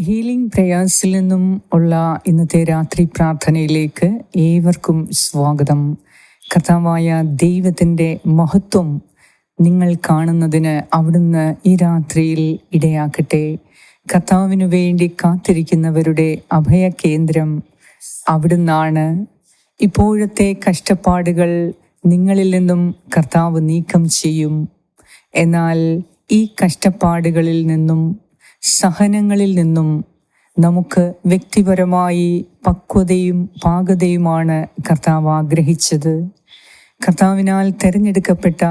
Healing പ്രയാസിൽ നിന്നും ഉള്ള ഇന്നത്തെ രാത്രി പ്രാർത്ഥനയിലേക്ക് ഏവർക്കും സ്വാഗതം. കർത്താവായ ദൈവത്തിന്റെ മഹത്വം നിങ്ങൾ കാണുന്നതിന് അവിടുന്ന് ഈ രാത്രിയിൽ ഇടയാക്കട്ടെ. കർത്താവിനു വേണ്ടി കാത്തിരിക്കുന്നവരുടെ അഭയ കേന്ദ്രം അവിടുന്നാണ്. ഇപ്പോഴത്തെ കഷ്ടപ്പാടുകൾ നിങ്ങളിൽ നിന്നും കർത്താവ് നീക്കം ചെയ്യും. എന്നാൽ ഈ കഷ്ടപ്പാടുകളിൽ നിന്നും സഹനങ്ങളിൽ നിന്നും നമുക്ക് വ്യക്തിപരമായി പക്വതയും പാകതയുമാണ് കർത്താവ് ആഗ്രഹിച്ചത്. കർത്താവിനാൽ തിരഞ്ഞെടുക്കപ്പെട്ട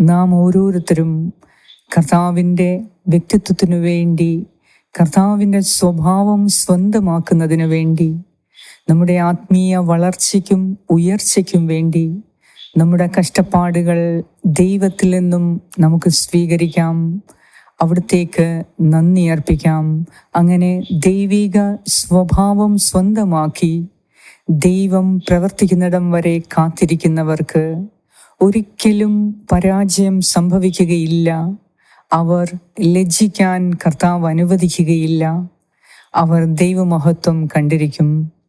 നാം ഓരോരുത്തരും കർത്താവിന്റെ വ്യക്തിത്വത്തിനു വേണ്ടി കർത്താവിന്റെ സ്വഭാവം സ്വന്തമാക്കുന്നതിനു വേണ്ടി നമ്മുടെ ആത്മീയ വളർച്ചയ്ക്കും ഉയർച്ചയ്ക്കും വേണ്ടി നമ്മുടെ കഷ്ടപ്പാടുകൾ ദൈവത്തിൽ നിന്നും നമുക്ക് സ്വീകരിക്കാം. അവിടത്തേക്ക് നന്ദി അർപ്പിക്കാം. അങ്ങനെ ദൈവിക സ്വഭാവം സ്വന്തമാക്കി ദൈവം പ്രവർത്തിക്കുന്നിടം വരെ കാത്തിരിക്കുന്നവർക്ക് ഒരിക്കലും പരാജയം സംഭവിക്കുകയില്ല. അവർ ലജ്ജിക്കാൻ കർത്താവ് അനുവദിക്കുകയില്ല. അവർ ദൈവമഹത്വം കണ്ടിരിക്കും.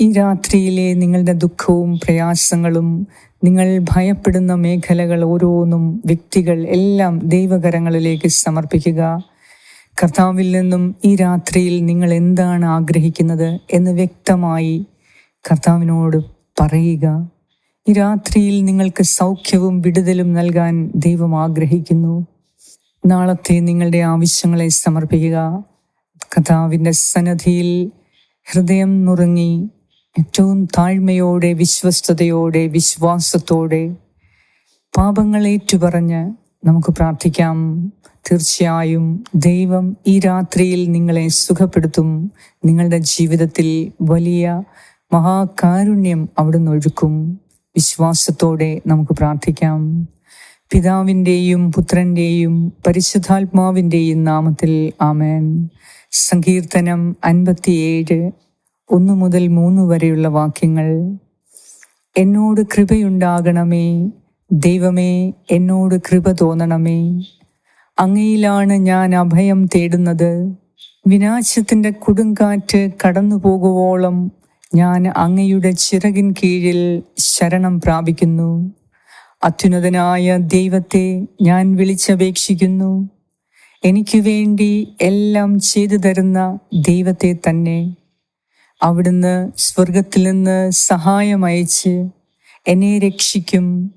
ഈ രാത്രിയിലെ നിങ്ങളുടെ ദുഃഖവും പ്രയാസങ്ങളും നിങ്ങൾ ഭയപ്പെടുന്ന മേഖലകൾ ഓരോന്നും വ്യക്തികൾ എല്ലാം ദൈവകരങ്ങളിലേക്ക് സമർപ്പിക്കുക. കർത്താവിൽ നിന്നും ഈ രാത്രിയിൽ നിങ്ങൾ എന്താണ് ആഗ്രഹിക്കുന്നത് എന്ന് വ്യക്തമായി കർത്താവിനോട് പറയുക. ഈ രാത്രിയിൽ നിങ്ങൾക്ക് സൗഖ്യവും വിടുതലും നൽകാൻ ദൈവം ആഗ്രഹിക്കുന്നു. നാളത്തെ നിങ്ങളുടെ ആവശ്യങ്ങളെ സമർപ്പിക്കുക. കർത്താവിന്റെ സന്നദ്ധിയിൽ ഹൃദയം നുറുങ്ങി ഏറ്റവും താഴ്മയോടെ വിശ്വസ്തയോടെ വിശ്വാസത്തോടെ പാപങ്ങൾ ഏറ്റുപറഞ്ഞ് നമുക്ക് പ്രാർത്ഥിക്കാം. തീർച്ചയായും ദൈവം ഈ രാത്രിയിൽ നിങ്ങളെ സുഖപ്പെടുത്തും. നിങ്ങളുടെ ജീവിതത്തിൽ വലിയ മഹാകാരുണ്യം അവിടുന്ന് ഒഴുക്കും. വിശ്വാസത്തോടെ നമുക്ക് പ്രാർത്ഥിക്കാം. പിതാവിന്റെയും പുത്രന്റെയും പരിശുദ്ധാത്മാവിന്റെയും നാമത്തിൽ ആമേൻ. സങ്കീർത്തനം അൻപത്തിയേഴ്. ഒന്ന് മുതൽ മൂന്ന് വരെയുള്ള വാക്യങ്ങൾ. എന്നോട് കൃപയുണ്ടാകണമേ ദൈവമേ എന്നോട് കൃപ തോന്നണമേ. അങ്ങയിലാണ് ഞാൻ അഭയം തേടുന്നത്. വിനാശത്തിന്റെ കൊടുങ്കാറ്റ് കടന്നു പോകുവോളം ഞാൻ അങ്ങയുടെ ചിറകിൻ കീഴിൽ ശരണം പ്രാപിക്കുന്നു. അത്യുന്നതനായ ദൈവത്തെ ഞാൻ വിളിച്ചപേക്ഷിക്കുന്നു. എനിക്ക് വേണ്ടി എല്ലാം ചെയ്തു തരുന്ന ദൈവത്തെ തന്നെ. അവിടുന്ന് സ്വർഗത്തിൽ നിന്ന് സഹായം അയച്ച് എന്നെ രക്ഷിക്കും.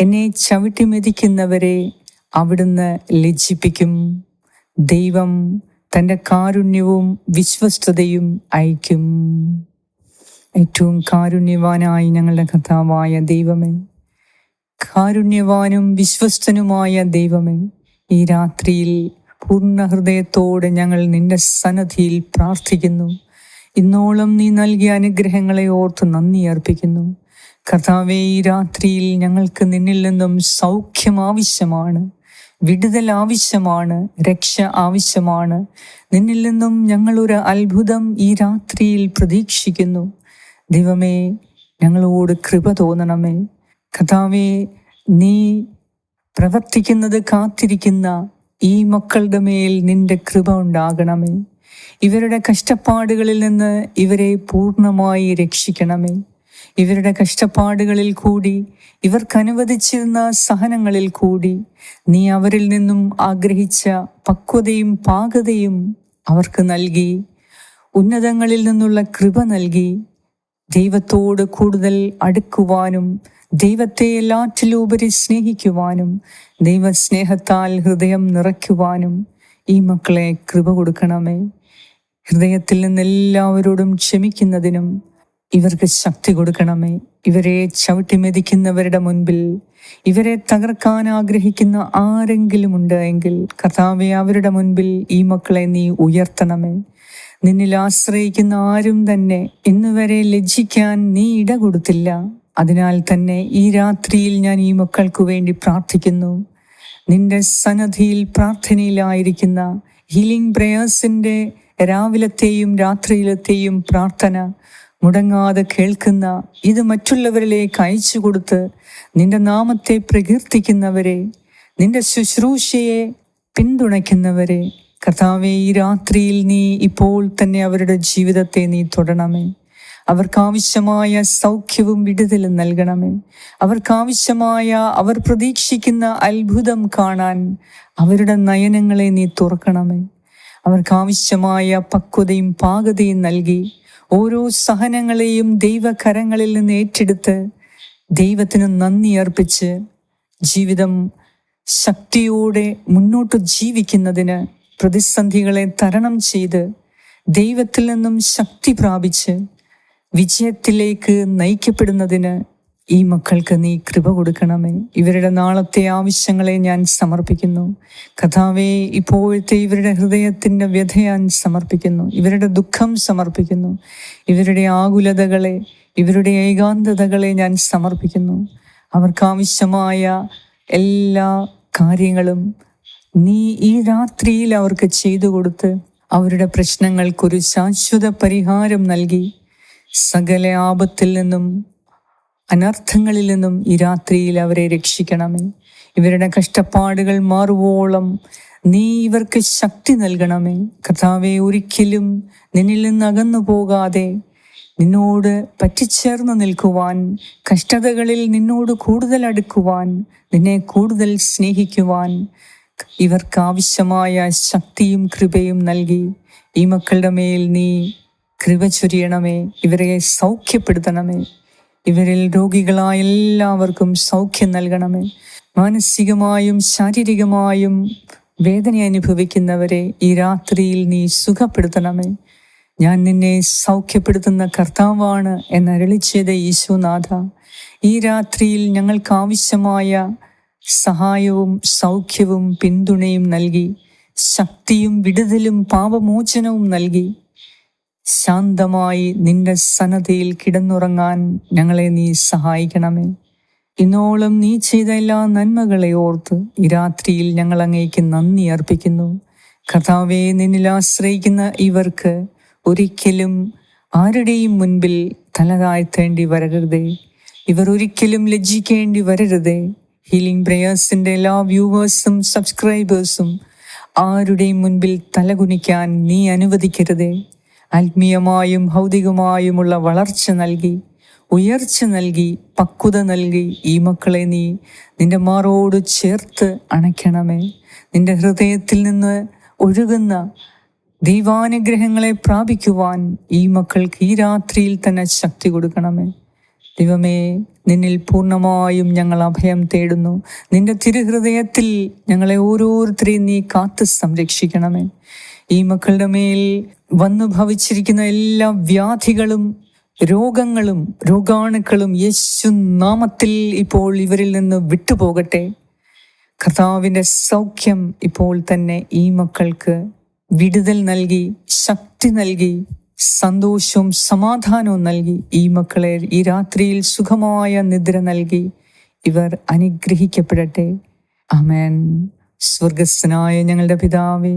എന്നെ ചവിട്ടി മെതിക്കുന്നവരെ അവിടുന്ന് ലജ്ജിപ്പിക്കും. ദൈവം തന്റെ കാരുണ്യവും വിശ്വസ്തതയും അയക്കും ഏറ്റവും കാരുണ്യവാനായി ഞങ്ങളുടെ കഥാവായ ദൈവമേ കാരുണ്യവാനും വിശ്വസ്തനുമായ ദൈവമേ ഈ രാത്രിയിൽ പൂർണ ഹൃദയത്തോടെ ഞങ്ങൾ നിന്റെ സന്നദ്ധിയിൽ പ്രാർത്ഥിക്കുന്നു. ഇന്നോളം നീ നൽകിയ അനുഗ്രഹങ്ങളെ ഓർത്ത് നന്ദി അർപ്പിക്കുന്നു. കർത്താവെ ഈ രാത്രിയിൽ ഞങ്ങൾക്ക് നിന്നിൽ നിന്നും സൗഖ്യം ആവശ്യമാണ്. വിടുതൽ ആവശ്യമാണ്. രക്ഷ ആവശ്യമാണ്. നിന്നിൽ നിന്നും ഞങ്ങളൊരു അത്ഭുതം ഈ രാത്രിയിൽ പ്രതീക്ഷിക്കുന്നു. ദൈവമേ ഞങ്ങളോട് കൃപ തോന്നണമേ. കഥാവേ നീ പ്രവർത്തിക്കുന്നത് കാത്തിരിക്കുന്ന ഈ മക്കളുടെ മേൽ നിന്റെ കൃപ ഉണ്ടാകണമേ. ഇവരുടെ കഷ്ടപ്പാടുകളിൽ നിന്ന് ഇവരെ പൂർണമായി രക്ഷിക്കണമേ. ഇവരുടെ കഷ്ടപ്പാടുകളിൽ കൂടി ഇവർക്ക് അനുവദിച്ചിരുന്ന സഹനങ്ങളിൽ കൂടി നീ അവരിൽ നിന്നും ആഗ്രഹിച്ച പക്വതയും പാകതയും അവർക്ക് നൽകി ഉന്നതങ്ങളിൽ നിന്നുള്ള കൃപ നൽകി ദൈവത്തോട് കൂടുതൽ അടുക്കുവാനും ദൈവത്തെ എല്ലാറ്റിലുപരി സ്നേഹിക്കുവാനും ദൈവസ്നേഹത്താൽ ഹൃദയം നിറയ്ക്കുവാനും ഈ മക്കളെ കൃപ കൊടുക്കണമേ. ഹൃദയത്തിൽ നിന്ന് എല്ലാവരോടും ക്ഷമിക്കുന്നതിനും ഇവർക്ക് ശക്തി കൊടുക്കണമേ. ഇവരെ ചവിട്ടി മെതിക്കുന്നവരുടെ മുൻപിൽ ഇവരെ തകർക്കാൻ ആഗ്രഹിക്കുന്ന ആരെങ്കിലും ഉണ്ട് എങ്കിൽ കർത്താവെ അവരുടെ മുൻപിൽ ഈ മക്കളെ നീ ഉയർത്തണമേ. നിന്നിൽ ആശ്രയിക്കുന്ന ആരും തന്നെ ഇന്നുവരെ ലജ്ജിക്കാൻ നീ ഇട കൊടുത്തില്ല. അതിനാൽ തന്നെ ഈ രാത്രിയിൽ ഞാൻ ഈ മക്കൾക്ക് വേണ്ടി പ്രാർത്ഥിക്കുന്നു. നിന്റെ സന്നദ്ധിയിൽ പ്രാർത്ഥനയിലായിരിക്കുന്ന ഹീലിംഗ് പ്രേയേഴ്സിന്റെ രാവിലത്തെയും രാത്രിയിലത്തെയും പ്രാർത്ഥന മുടങ്ങാതെ കേൾക്കുന്ന ഇത് മറ്റുള്ളവരിലേക്ക് അയച്ചു കൊടുത്ത് നിന്റെ നാമത്തെ പ്രകീർത്തിക്കുന്നവരെ നിന്റെ ശുശ്രൂഷയെ പിന്തുണയ്ക്കുന്നവരെ കർത്താവെ ഈ രാത്രിയിൽ നീ ഇപ്പോൾ തന്നെ അവരുടെ ജീവിതത്തെ നീ തൊടണമേ. അവർക്കാവശ്യമായ സൗഖ്യവും വിടുതലും നൽകണമേ. അവർക്കാവശ്യമായ അവർ പ്രതീക്ഷിക്കുന്ന അത്ഭുതം കാണാൻ അവരുടെ നയനങ്ങളെ നീ തുറക്കണമേ. അവർക്കാവശ്യമായ പക്വതയും പാകതയും നൽകി ഓരോ സഹനങ്ങളെയും ദൈവകരങ്ങളിൽ നിന്ന് ഏറ്റെടുത്ത് ദൈവത്തിന് നന്ദി അർപ്പിച്ച് ജീവിതം ശക്തിയോടെ മുന്നോട്ട് ജീവിക്കുന്നതിന് പ്രതിസന്ധികളെ തരണം ചെയ്ത് ദൈവത്തിൽ നിന്നും ശക്തി പ്രാപിച്ച് വിജയത്തിലേക്ക് നയിക്കപ്പെടുന്നതിന് ഈ മക്കൾക്ക് നീ കൃപ കൊടുക്കണമേ. ഇവരുടെ നാളത്തെ ആവശ്യങ്ങളെ ഞാൻ സമർപ്പിക്കുന്നു. കഥാവെ ഇപ്പോഴത്തെ ഇവരുടെ ഹൃദയത്തിന്റെ വ്യഥ ഞാൻ സമർപ്പിക്കുന്നു. ഇവരുടെ ദുഃഖം സമർപ്പിക്കുന്നു. ഇവരുടെ ആകുലതകളെ ഇവരുടെ ഏകാന്തതകളെ ഞാൻ സമർപ്പിക്കുന്നു. അവർക്കാവശ്യമായ എല്ലാ കാര്യങ്ങളും നീ ഈ രാത്രിയിൽ അവർക്ക് ചെയ്തു കൊടുത്ത് അവരുടെ പ്രശ്നങ്ങൾക്കൊരു ശാശ്വത പരിഹാരം നൽകി. സകല ആപത്തിൽ നിന്നും അനർത്ഥങ്ങളിൽ നിന്നും ഈ രാത്രിയിൽ അവരെ രക്ഷിക്കണമേ. ഇവരുടെ കഷ്ടപ്പാടുകൾ മാറുവോളം നീ ഇവർക്ക് ശക്തി നൽകണമേ. കർത്താവെ ഒരിക്കലും നിന്നിൽ നിന്ന് അകന്നു പോകാതെ നിന്നോട് പറ്റിച്ചേർന്ന് നിൽക്കുവാൻ കഷ്ടതകളിൽ നിന്നോട് കൂടുതൽ അടുക്കുവാൻ നിന്നെ കൂടുതൽ സ്നേഹിക്കുവാൻ ഇവർക്ക് ആവശ്യമായ ശക്തിയും കൃപയും നൽകി. ഈ മക്കളുടെ മേൽ നീ കൃപ ചൊരിയണമേ. ഇവരെ സൗഖ്യപ്പെടുത്തണമേ. ഇവരിൽ രോഗികളായ എല്ലാവർക്കും സൗഖ്യം നൽകണമേ. മാനസികമായും ശാരീരികമായും വേദന അനുഭവിക്കുന്നവരെ ഈ രാത്രിയിൽ നീ സുഖപ്പെടുത്തണമേ. ഞാൻ നിന്നെ സൗഖ്യപ്പെടുത്തുന്ന കർത്താവാണ് എന്നരളി ചെയ്ത യേശുനാഥ. ഈ രാത്രിയിൽ ഞങ്ങൾക്ക് ആവശ്യമായ സഹായവും സൗഖ്യവും പിന്തുണയും നൽകി ശക്തിയും വിടുതലും പാപമോചനവും നൽകി. ശാന്തമായി നിന്റെ സന്നദ്ധയിൽ കിടന്നുറങ്ങാൻ ഞങ്ങളെ നീ സഹായിക്കണമേ. ഇന്നോളം നീ ചെയ്ത എല്ലാ നന്മകളെ ഓർത്ത് ഈ രാത്രിയിൽ ഞങ്ങൾ അങ്ങേക്ക് നന്ദി അർപ്പിക്കുന്നു. കർത്താവെ നിന്നിൽ ആശ്രയിക്കുന്ന ഇവർക്ക് ഒരിക്കലും ആരുടെയും മുൻപിൽ തല താഴ്ത്തേണ്ടി വരരുതേ. ഇവർ ഒരിക്കലും ലജ്ജിക്കേണ്ടി വരരുതേ. ഹീലിംഗ് പ്രേയേഴ്സിന്റെ എല്ലാ വ്യൂവേഴ്സും സബ്സ്ക്രൈബേഴ്സും ആരുടെയും മുൻപിൽ തലകുനിക്കാൻ നീ അനുവദിക്കരുതേ. ആത്മീയമായും ഭൗതികമായുമുള്ള വളർച്ച നൽകി ഉയർച്ച നൽകി പക്വത നൽകി ഈ മക്കളെ നീ നിന്റെ മാറോട് ചേർത്ത് അണയ്ക്കണമേ. നിന്റെ ഹൃദയത്തിൽ നിന്ന് ഒഴുകുന്ന ദൈവാനുഗ്രഹങ്ങളെ പ്രാപിക്കുവാൻ ഈ മക്കൾക്ക് ഈ രാത്രിയിൽ തന്നെ ശക്തി കൊടുക്കണമേ. ദൈവമേ നിന്നിൽ പൂർണമായും ഞങ്ങൾ അഭയം തേടുന്നു. നിന്റെ തിരുഹൃദയത്തിൽ ഞങ്ങളെ ഓരോരുത്തരെയും നീ കാത്ത് സംരക്ഷിക്കണമേ. ഈ മക്കളുടെ മേൽ വന്നു ഭവിച്ചിരിക്കുന്ന എല്ലാ വ്യാധികളും രോഗങ്ങളും രോഗാണുക്കളും യേശു നാമത്തിൽ ഇപ്പോൾ ഇവരിൽ നിന്ന് വിട്ടുപോകട്ടെ. കർത്താവിന്റെ സൗഖ്യം ഇപ്പോൾ തന്നെ ഈ മക്കൾക്ക് വിടുതൽ നൽകി ശക്തി നൽകി സന്തോഷവും സമാധാനവും നൽകി ഈ മക്കളെ ഈ രാത്രിയിൽ സുഖമായ നിദ്ര നൽകി ഇവർ അനുഗ്രഹിക്കപ്പെടട്ടെ. അമേൻ സ്വർഗസ്സനായ ഞങ്ങളുടെ പിതാവേ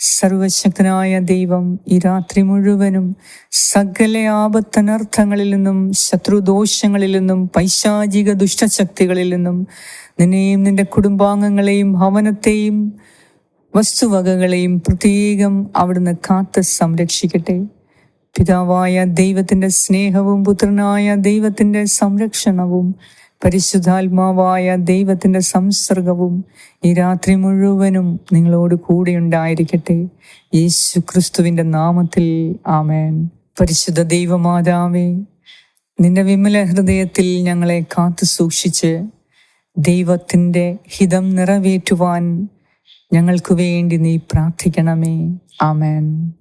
സർവശക്തനായ ദൈവം ഈ രാത്രി മുഴുവനും സകല ആപത്തനർത്ഥങ്ങളിൽ നിന്നും ശത്രുദോഷങ്ങളിൽ നിന്നും പൈശാചിക ദുഷ്ടശക്തികളിൽ നിന്നും നിന്നെയും നിന്റെ കുടുംബാംഗങ്ങളെയും ഭവനത്തെയും വസ്തുവകകളെയും പ്രത്യേകം അവിടുന്ന് കാത്ത് സംരക്ഷിക്കട്ടെ. പിതാവായ ദൈവത്തിന്റെ സ്നേഹവും പുത്രനായ ദൈവത്തിന്റെ സംരക്ഷണവും പരിശുദ്ധാത്മാവായ ദൈവത്തിന്റെ സംസർഗവും ഈ രാത്രി മുഴുവനും നിങ്ങളോട് കൂടെ ഉണ്ടായിരിക്കട്ടെ. യേശു ക്രിസ്തുവിന്റെ നാമത്തിൽ ആമേൻ. പരിശുദ്ധ ദൈവമാതാവേ നിന്റെ വിമല ഹൃദയത്തിൽ ഞങ്ങളെ കാത്തു സൂക്ഷിച്ച് ദൈവത്തിന്റെ ഹിതം നിറവേറ്റുവാൻ ഞങ്ങൾക്ക് വേണ്ടി നീ പ്രാർത്ഥിക്കണമേ. ആമേൻ.